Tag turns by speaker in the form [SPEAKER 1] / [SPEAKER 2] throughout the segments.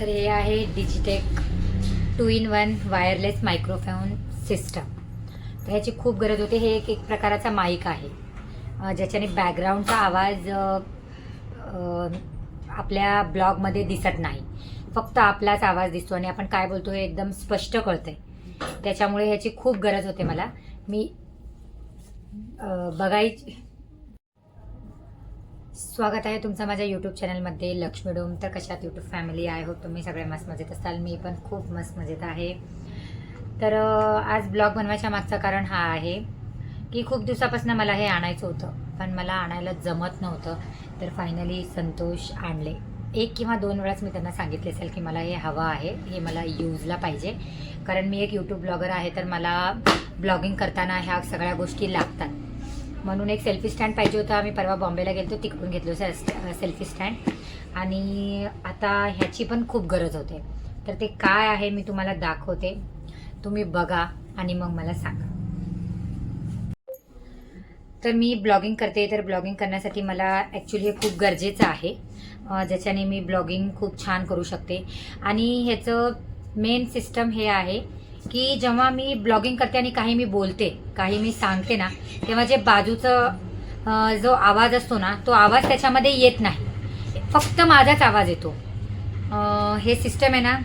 [SPEAKER 1] तर हे आहे Digitek two in one wireless microphone system तर ह्याची खूप गरज होते. हे एक एक प्रकाराचा माईक आहे. ज्याच्याने बॅकग्राऊंडचा आवाज आपल्या ब्लॉगमध्ये दिसत नाही. फक्त आपलाच आवाज दिसतो आणि आपण काय बोलतो हे एकदम स्पष्ट कळतंय. त्याच्यामुळे ह्याची खूप गरज होते मला. मी बघायची स्वागत आहे तुमचं माझ्या यूट्यूब चॅनलमध्ये लक्ष्मी डोम. तर कशात यूट्यूब फॅमिली आहे हो तुम्ही सगळे मस्त मजेत असाल. मी पण खूप मस्त मजेत आहे. तर आज ब्लॉग बनवायच्या मागचं कारण हा आहे की खूप दिवसापासून मला हे आणायचं होतं पण मला आणायला जमत नव्हतं. तर फायनली संतोष आणले. एक किंवा दोन वेळाच मी त्यांना सांगितले असेल की मला हे हवं आहे हे मला यूजला पाहिजे. कारण मी एक यूट्यूब ब्लॉगर आहे तर मला ब्लॉगिंग करताना ह्या सगळ्या गोष्टी लागतात. म्हणून एक सेल्फी स्टँड पाहिजे होता. आम्ही परवा बॉम्बेला गेलो तिकडून घेतलो सेल्फी स्टँड आणि आता ह्याची पण खूप गरज होते. तर ते काय आहे मी तुम्हाला दाखवते. तुम्ही बघा आणि मग मला सांगा. तर मी ब्लॉगिंग करते. तर ब्लॉगिंग करण्यासाठी मला ॲक्च्युली हे खूप गरजेचं आहे. ज्याच्याने मी ब्लॉगिंग खूप छान करू शकते. आणि ह्याचं मेन सिस्टम हे आहे की जेव्हा मी ब्लॉगिंग करते आणि काही मी बोलते काही मी सांगते ना तेव्हा जे बाजूचं जो आवाज असतो ना तो आवाज त्याच्यामध्ये येत नाही. फक्त माझाच आवाज येतो. हे सिस्टम आहे ना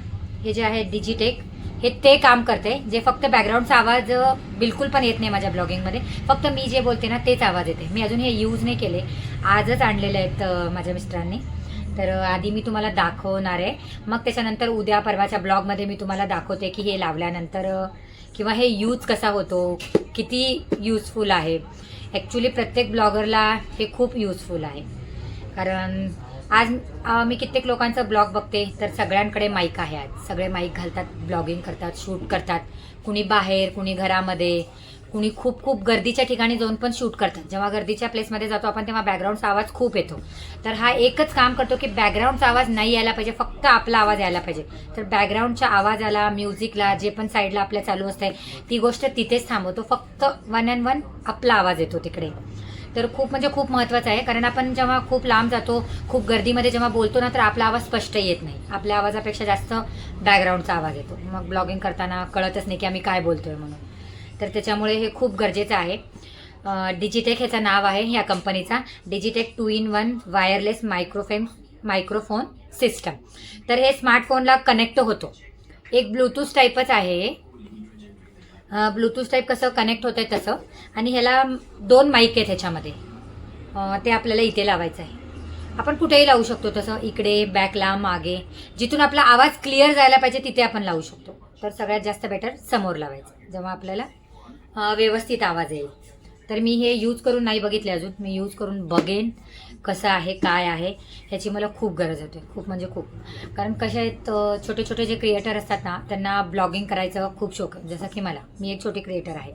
[SPEAKER 1] हे जे आहे डिजिटेक हे ते काम करते जे फक्त बॅकग्राऊंडचा आवाज बिलकुल पण येत नाही माझ्या ब्लॉगिंगमध्ये फक्त मी जे बोलते ना तेच आवाज येते. मी अजून हे यूज नाही केले. आजच आणलेले आहेत माझ्या मिस्टरांनी. तर आधी मी तुम्हाला दाखवणार आहे. मग त्याच्यानंतर उद्या परवाच्या ब्लॉगमध्ये मी तुम्हाला दाखवते की हे लावल्यानंतर किंवा हे यूज कसा होतो किती यूजफुल आहे. ॲक्च्युली प्रत्येक ब्लॉगरला हे खूप यूजफुल आहे. कारण आज मी कित्येक लोकांचं ब्लॉग बघते तर सगळ्यांकडे माईक आहे आज. सगळे माईक घालतात ब्लॉगिंग करतात शूट करतात. कुणी बाहेर कुणी घरामध्ये. कुणी खूप खूप गर्दीच्या ठिकाणी जाऊन पण शूट करतात. जेव्हा गर्दीच्या प्लेसमध्ये जातो आपण तेव्हा बॅकग्राऊंडचा आवाज खूप येतो. तर हा एकच काम करतो की बॅकग्राऊंडचा आवाज नाही यायला पाहिजे फक्त आपला आवाज यायला पाहिजे. तर बॅकग्राऊंडच्या आवाजाला म्युझिकला जे पण साईडला आपल्या चालू असते ती गोष्ट तिथेच थांबवतो. फक्त वन अँड वन आपला आवाज येतो तिकडे. तर खूप म्हणजे खूप महत्त्वाचं आहे. कारण आपण जेव्हा खूप लांब जातो खूप गर्दीमध्ये जेव्हा बोलतो ना तर आपला आवाज स्पष्ट येत नाही. आपल्या आवाजापेक्षा जास्त बॅकग्राऊंडचा आवाज येतो. मग ब्लॉगिंग करताना कळतच नाही की आम्ही काय बोलतोय म्हणून. तर त्याच्यामुळे हे खूप गरजेचं आहे. डिजिटेक ह्याचं नाव आहे ह्या कंपनीचा. Digitek two in one wireless मायक्रोफेम microphone system तर हे स्मार्टफोनला कनेक्ट होतो. एक ब्लूटूथ टाईपच आहे हे. ब्लूटूथ टाईप कसं कनेक्ट होतं आहे तसं. आणि ह्याला दोन माईक आहेत ह्याच्यामध्ये. ते आपल्याला इथे लावायचं आहे. आपण कुठेही लावू शकतो तसं. इकडे बॅकला मागे. जिथून आपला आवाज क्लिअर जायला पाहिजे तिथे आपण लावू शकतो. तर सगळ्यात जास्त बेटर समोर लावायचं. जेव्हा आपल्याला व्यवस्थित आवाज येईल. तर मी हे यूज करून नाही बघितले अजून. मी यूज करून बघेन कसं आहे काय आहे ह्याची मला खूप गरज होते खूप म्हणजे खूप. कारण कसे आहेत छोटे छोटे जे क्रिएटर असतात ना त्यांना ब्लॉगिंग करायचं खूप शौक आहे. जसं की मला. मी एक छोटी क्रिएटर आहे.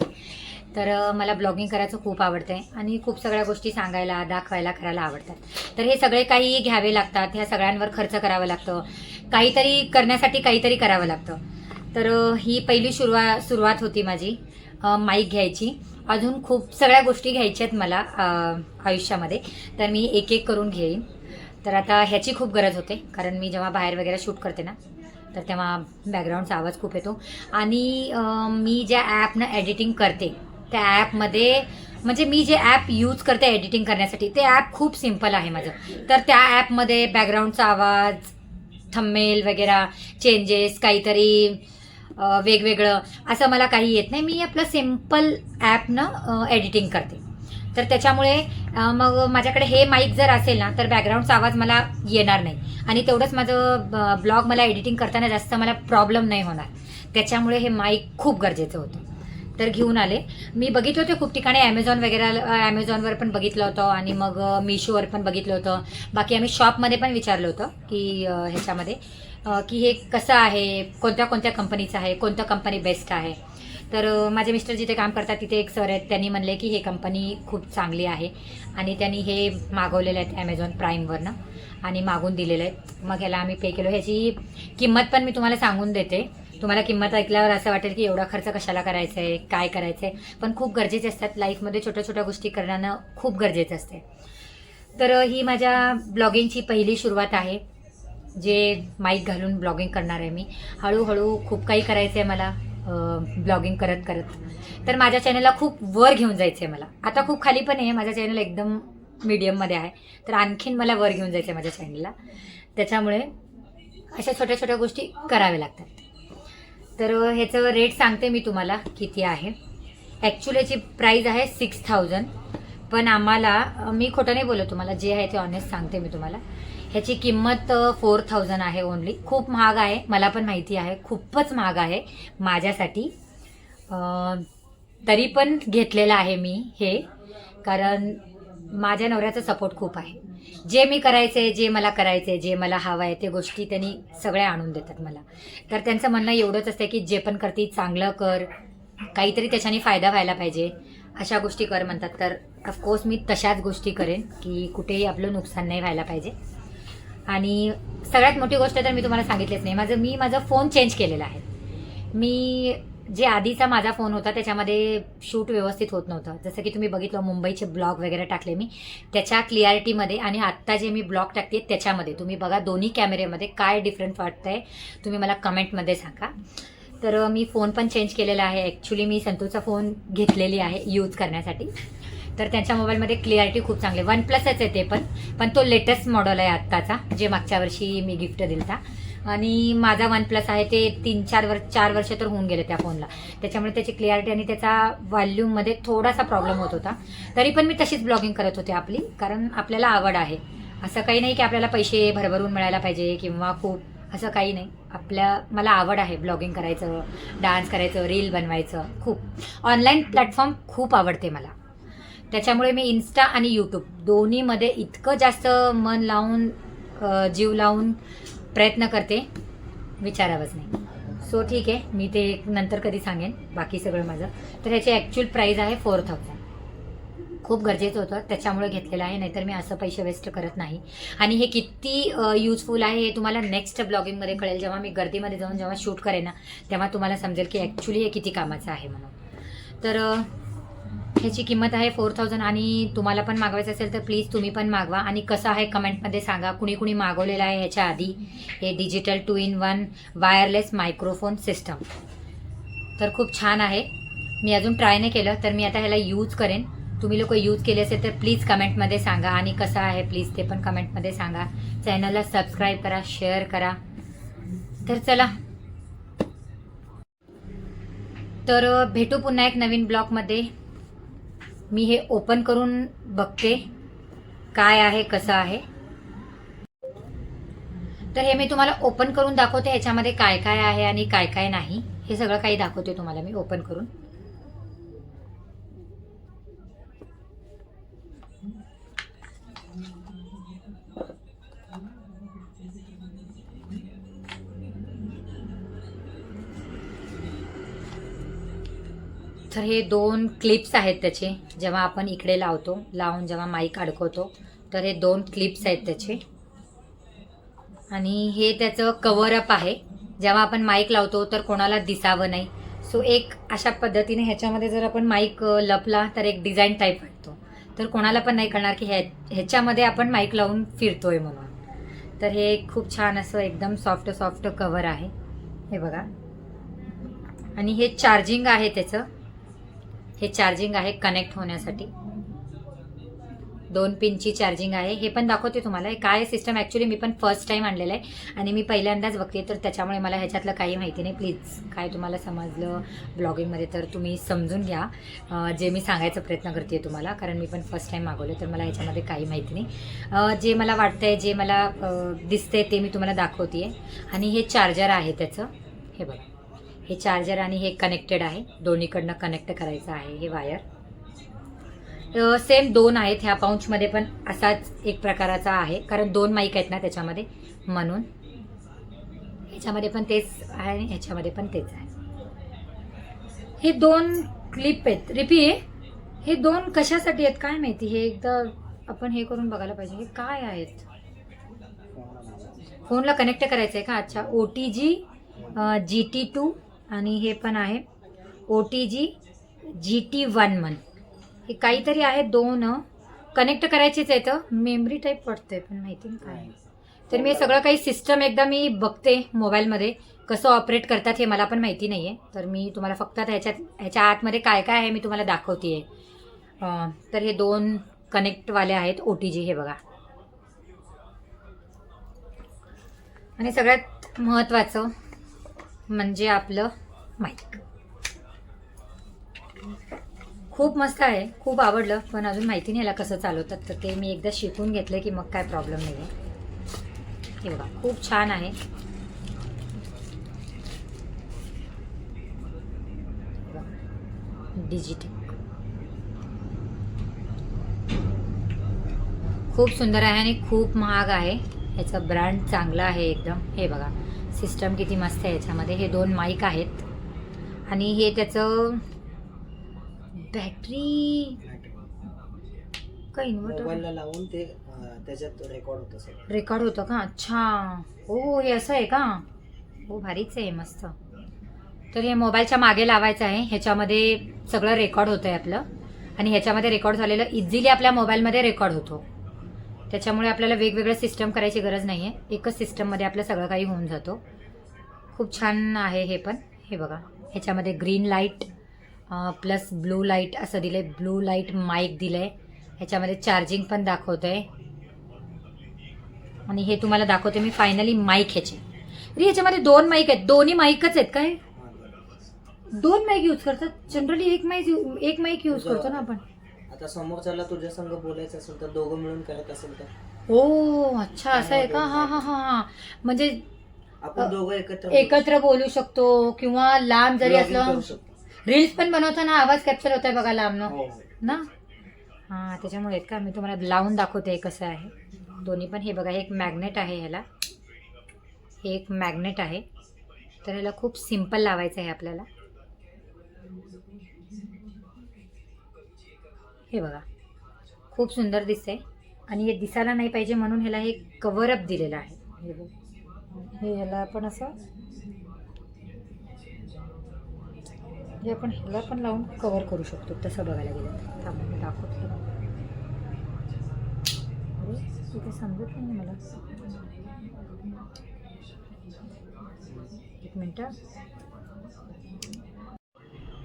[SPEAKER 1] तर मला ब्लॉगिंग करायचं खूप आवडतं आहे आणि खूप सगळ्या गोष्टी सांगायला दाखवायला करायला आवडतात. तर हे सगळे काही घ्यावे लागतात. ह्या सगळ्यांवर खर्च करावं लागतं. काहीतरी करण्यासाठी काहीतरी करावं लागतं. तर ही पहिली सुरुवा सुरुवात होती माझी. माईक घ्यायची. अजून खूप सगळ्या गोष्टी घ्यायच्या आहेत मला आयुष्यामध्ये. तर मी एक एक करून घेईन. तर आता ह्याची खूप गरज होते कारण मी जेव्हा बाहेर वगैरे शूट करते ना तर तेव्हा बॅकग्राऊंडचा आवाज खूप येतो. आणि मी ज्या ॲपनं एडिटिंग करते त्या ॲपमध्ये म्हणजे मी जे ॲप यूज करते एडिटिंग करण्यासाठी ते ॲप खूप सिंपल आहे माझं. तर त्या ॲपमध्ये बॅकग्राऊंडचा आवाज थम्मेल वगैरे चेंजेस काहीतरी वेगवेगळं. असं मला काही येत नाही. मी आपलं सिंपल ॲपनं एडिटिंग करते. तर त्याच्यामुळे मग माझ्याकडे हे माईक जर असेल ना तर बॅकग्राऊंडचा आवाज मला येणार नाही. आणि तेवढंच माझं ब्लॉग मला एडिटिंग करताना जास्त मला प्रॉब्लेम नाही होणार. त्याच्यामुळे हे माईक खूप गरजेचं होतं. तर घेऊन आले. मी बघितलं होते खूप ठिकाणी ॲमेझॉन वगैरे ॲमेझॉनवर पण बघितलं होतं आणि मग मिशोवर पण बघितलं होतं. बाकी आम्ही शॉपमध्ये पण विचारलं होतं की ह्याच्यामध्ये. की हे कसं आहे कोणत्या कोणत्या कंपनीचं आहे कोणतं कंपनी बेस्ट आहे. तर माझे मिस्टर जिथे काम करतात तिथे एक सर आहेत. त्यांनी म्हणले की हे कंपनी खूप चांगली आहे. आणि त्यांनी हे मागवलेलं आहेत ॲमेझॉन प्राईमवरनं आणि मागून दिलेलं आहेत. मग ह्याला आम्ही पे केलो. ह्याची किंमत पण मी तुम्हाला सांगून देते. तुम्हाला किंमत ऐकल्यावर असं वाटेल की एवढा खर्च कशाला करायचा आहे काय करायचं आहे पण खूप गरजेचे असतात. लाईफमध्ये छोट्या छोट्या गोष्टी करणं खूप गरजेचं असते. तर ही माझ्या ब्लॉगिंगची पहिली सुरुवात आहे. जे माईक घालून ब्लॉगिंग करणार आहे मी. हळूहळू खूप काही करायचं आहे मला ब्लॉगिंग करत करत. तर माझ्या चॅनलला खूप वर घेऊन जायचं आहे मला. आता खूप खाली पण आहे माझं चॅनल एकदम मीडियममध्ये आहे. तर आणखीन मला वर घेऊन जायचं आहे माझ्या चॅनलला त्याच्यामुळे अशा छोट्या छोट्या गोष्टी कराव्या लागतात. तर ह्याचं रेट सांगते मी तुम्हाला किती आहे. ॲक्च्युली याची प्राईज आहे सिक्स थाउजंड पण आम्हाला मी खोटं नाही बोलत तुम्हाला जे आहे ते ऑनेस्ट सांगते मी तुम्हाला. ह्याची किंमत फोर थाउजंड आहे ओनली खूप महाग आहे. मला पण माहिती आहे. खूपच महाग आहे माझ्यासाठी. तरी पण घेतलेलं आहे मी हे. कारण माझ्या नवऱ्याचा सपोर्ट खूप आहे. जे मी करायचे जे मला करायचे जे मला हवं आहे ते गोष्टी त्यांनी सगळ्या आणून देतात मला. तर त्यांचं म्हणणं एवढंच असतं की जे पण करते चांगलं कर. काहीतरी त्याच्याने फायदा व्हायला पाहिजे. अशा गोष्टी कर म्हणतात. तर ऑफकोर्स मी तशाच गोष्टी करेन की कुठेही आपलं नुकसान नाही व्हायला पाहिजे. आणि सगळ्यात मोठी गोष्ट तर मी तुम्हाला सांगितलीच नाही. माझं मी माझा फोन चेंज केलेला आहे. मी जे आधीचा माझा फोन होता त्याच्यामध्ये शूट व्यवस्थित होत नव्हतं. जसं की तुम्ही बघितलं मुंबईचे ब्लॉग वगैरे टाकले मी. त्याच्या क्लिअरिटीमध्ये आणि आत्ता जे मी ब्लॉग टाकते त्याच्यामध्ये. तुम्ही बघा दोन्ही कॅमेऱ्यामध्ये काय डिफरंट वाटतंय. तुम्ही मला कमेंटमध्ये सांगा. तर मी फोन पण चेंज केलेला आहे. ॲक्च्युली मी संतूचा फोन घेतलेली आहे यूज करण्यासाठी. तर त्यांच्या मोबाईलमध्ये क्लिअरिटी खूप चांगली वन प्लसच आहे ते पण. पण तो लेटेस्ट मॉडेल आहे आत्ताचा जे मागच्या वर्षी मी गिफ्ट दिलता. आणि माझा वन प्लस आहे ते तीन चार वर्ष चार वर्ष तर होऊन गेले त्या फोनला. त्याच्यामुळे त्याची क्लिअरिटी आणि त्याचा व्हॉल्यूममध्ये थोडासा प्रॉब्लेम होत होता. तरी पण मी तशीच ब्लॉगिंग करत होते आपली कारण आपल्याला आवड आहे. असं काही नाही की आपल्याला पैसे भरभरून मिळायला पाहिजे किंवा खूप असं काही नाही. आपल्या मला आवड आहे ब्लॉगिंग करायचं डान्स करायचं रील बनवायचं खूप. ऑनलाईन प्लॅटफॉर्म खूप आवडते मला. त्याच्यामुळे मी इन्स्टा आणि यूट्यूब दोन्हीमध्ये इतकं जास्त मन लावून जीव लावून प्रयत्न करते विचारावंच नाही. सो ठीक आहे मी ते नंतर कधी सांगेन बाकी सगळं माझं. तर याची ॲक्च्युअल प्राईज आहे फोर थाउजंड खूप गरजेचं होतं त्याच्यामुळे घेतलेलं आहे नाहीतर मी असं पैसे वेस्ट करत नाही. आणि हे किती युजफुल आहे हे तुम्हाला नेक्स्ट ब्लॉगिंगमध्ये कळेल. जेव्हा मी गर्दीमध्ये जाऊन जेव्हा शूट करेन ना तेव्हा तुम्हाला समजेल की ॲक्च्युली हे किती कामाचं आहे म्हणून. तर ह्याची किंमत आहे फोर थाउजंड आणि तुम्हाला पण मागवायचं असेल तर प्लीज तुम्ही पण मागवा. आणि कसं आहे कमेंटमध्ये सांगा कुणी कुणी मागवलेलं आहे ह्याच्या आधी? हे digital two in one wireless microphone system तर खूप छान आहे. मी अजून ट्राय नाही केलं तर मी आता ह्याला यूज करेन. तुम्ही लोक यूज केले असेल तर प्लीज कमेंटमध्ये सांगा. आणि कसं आहे प्लीज ते पण कमेंटमध्ये सांगा. चॅनलला सबस्क्राईब करा शेअर करा. तर चला. तर भेटू पुन्हा एक नवीन ब्लॉगमध्ये. मी हे ओपन करून बघते काय आहे कसं आहे. तर हे मी तुम्हाला ओपन करून दाखवते ह्याच्यामध्ये काय काय आहे आणि काय काय नाही. हे सगळं काही दाखवते तुम्हाला मी ओपन करून. तर हे दोन क्लिप्स आहेत त्याचे जेव्हा आपण इकडे लावतो लावून जेव्हा माईक अडकवतो तर हे दोन क्लिप्स आहेत त्याचे. आणि हे त्याचं कवरअप आहे. जेव्हा आपण माईक लावतो तर कोणाला दिसावं नाही. सो एक अशा पद्धतीने ह्याच्यामध्ये जर आपण माईक लपला तर एक डिझाईन टाईप वाटतो. तर कोणाला पण नाही कळणार की ह्या ह्याच्यामध्ये आपण माईक लावून फिरतोय म्हणून. तर हे खूप छान असं एकदम सॉफ्ट सॉफ्ट कवर आहे. हे बघा. आणि हे चार्जिंग आहे त्याचं. हे चार्जिंग आहे कनेक्ट होण्यासाठी. दोन पिनची चार्जिंग आहे. हे पण दाखवते तुम्हाला. हे काय सिस्टम ॲक्च्युली मी पण फर्स्ट टाईम आणलेलं आहे. आणि मी पहिल्यांदाच बघते तर त्याच्यामुळे मला ह्याच्यातलं काही माहिती नाही. प्लीज काय तुम्हाला समजलं ब्लॉगिंगमध्ये तर तुम्ही समजून घ्या. जे मी सांगायचा प्रयत्न करते तुम्हाला कारण मी पण फर्स्ट टाईम मागवलं तर मला ह्याच्यामध्ये काही माहिती नाही. जे मला वाटतंय जे मला दिसतंय ते मी तुम्हाला दाखवते आणि हे चार्जर आहे त्याचं. हे बघा. हे चार्जर आणि हे कनेक्टेड आहे. दोन्हीकडनं कनेक्ट करायचं आहे हे वायर सेम दोन आहेत ह्या पाऊचमध्ये पण असाच एक प्रकाराचा आहे. कारण दोन माईक आहेत ना त्याच्यामध्ये. म्हणून ह्याच्यामध्ये पण तेच आहे आणि ह्याच्यामध्ये पण तेच आहे. हे दोन क्लिप आहेत. रिपी हे दोन कशासाठी आहेत? काय माहिती? हे एकदा आपण हे करून बघायला पाहिजे. हे काय आहेत? फोनला कनेक्ट करायचं आहे का? अच्छा O T G G T two आणि हे पण आहे. O T G G T one मन हे काहीतरी आहे दोन कनेक्ट करायचीच आहे तर मेमरी टाईप पडते पण माहिती नाही काय. तर मी सगळं काही सिस्टम एकदा मी बघते मोबाईलमध्ये कसं ऑपरेट करतात हे मला पण माहिती नाही आहे तर मी तुम्हाला फक्त ह्याच्यात ह्याच्या आतमध्ये काय काय आहे मी तुम्हाला दाखवते आहे तर हे दोन कनेक्टवाले आहेत ओ टी जी हे बघा. आणि सगळ्यात महत्त्वाचं म्हणजे आपलं माईक खूप मस्त आहे. खूप आवडलं. पण अजून माहिती नाही याला कसं चालवतात. तर ते मी एकदा शिकून घेतलं की मग काय प्रॉब्लेम नाही आहे हे बघा खूप छान आहे. डिजिटल खूप सुंदर आहे आणि खूप महाग आहे. ह्याचा ब्रँड चांगला आहे एकदम. हे बघा सिस्टम किती मस्त आहे याच्यामध्ये. हे दोन माईक आहेत. आणि हे त्याचं बॅटरी का इन्व्हर्टर
[SPEAKER 2] लावून ते त्याच्यात रेकॉर्ड होतं
[SPEAKER 1] रेकॉर्ड होतं का? अच्छा. हो हे असं आहे का? हो भारीच आहे मस्त. तर हे मोबाईलच्या मागे लावायचं आहे. ह्याच्यामध्ये सगळं रेकॉर्ड होतं आहे आपलं. आणि ह्याच्यामध्ये रेकॉर्ड झालेलं इझिली आपल्या मोबाईलमध्ये रेकॉर्ड होतो. त्याच्यामुळे आपल्याला वेगवेगळं सिस्टम करायची गरज नाही आहे एकच सिस्टममध्ये आपलं सगळं काही होऊन जातो. खूप छान आहे हे पण. हे बघा. ह्याच्यामध्ये green light plus blue light असं दिलं आहे ब्लू लाइट माईक दिलं आहे ह्याच्यामध्ये चार्जिंग पण दाखवतं आहे आणि हे तुम्हाला दाखवते मी फायनली माईक ह्याचे. अरे ह्याच्यामध्ये दोन माईक आहेत. दोन्ही माईकच आहेत काय? दोन माईक यूज करतात. जनरली एक माईक एक माईक यूज करतो ना आपण.
[SPEAKER 2] आता समोरच्याला तुझ्या संग बोलायचं असेल तर दोघं मिळून करत असेल तर.
[SPEAKER 1] हो अच्छा असं आहे का? हा हा हा हा. म्हणजे
[SPEAKER 2] आपण दोघं एकत्र
[SPEAKER 1] एकत्र बोलू शकतो किंवा लांब जरी
[SPEAKER 2] Vlogging
[SPEAKER 1] असलं
[SPEAKER 2] करू शकतो.
[SPEAKER 1] रील्स पण बनवताना आवाज कॅप्चर होत आहे बघा लांबनं
[SPEAKER 2] हो, हो.
[SPEAKER 1] ना? हां त्याच्यामुळे आहेत का? मी तुम्हाला लावून दाखवते कसं आहे. दोन्ही पण हे बघा हे एक मॅग्नेट आहे ह्याला. हे एक मॅग्नेट आहे. तर ह्याला खूप सिंपल लावायचं आहे आपल्याला. हे बघा. खूप सुंदर दिसतंय आणि हे दिसायला नाही पाहिजे म्हणून ह्याला हे कवरअप दिलेलं आहे. हे बघ. हे ह्याला आपण असं हे आपण ह्याला पण लावून कवर करू शकतो. तसं बघायला गेलं तर. दाखवतो मी अरे तिथे समजत नाही मला. एक मिनटं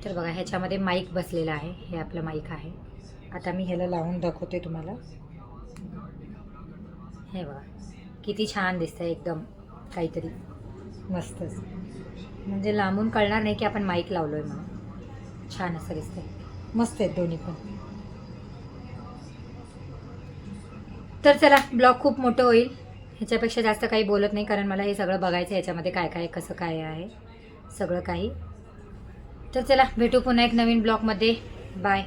[SPEAKER 1] तर बघा ह्याच्यामध्ये माईक बसलेला आहे. हे आपलं माईक आहे. आता मी ह्याला लावून दाखवते तुम्हाला. हे बघा किती छान दिसतंय एकदम काहीतरी मस्तच. म्हणजे लांबून कळणार नाही की आपण माईक लावलो आहे म्हणून. छान असं दिसतं मस्त आहेत दोन्ही पण. तर चला ब्लॉग खूप मोठं होईल. ह्याच्यापेक्षा जास्त काही बोलत नाही कारण मला हे सगळं बघायचं आहे ह्याच्यामध्ये काय काय कसं काय आहे सगळं काही. तर चला भेटू पुन्हा एक नवीन ब्लॉगमध्ये. बाय.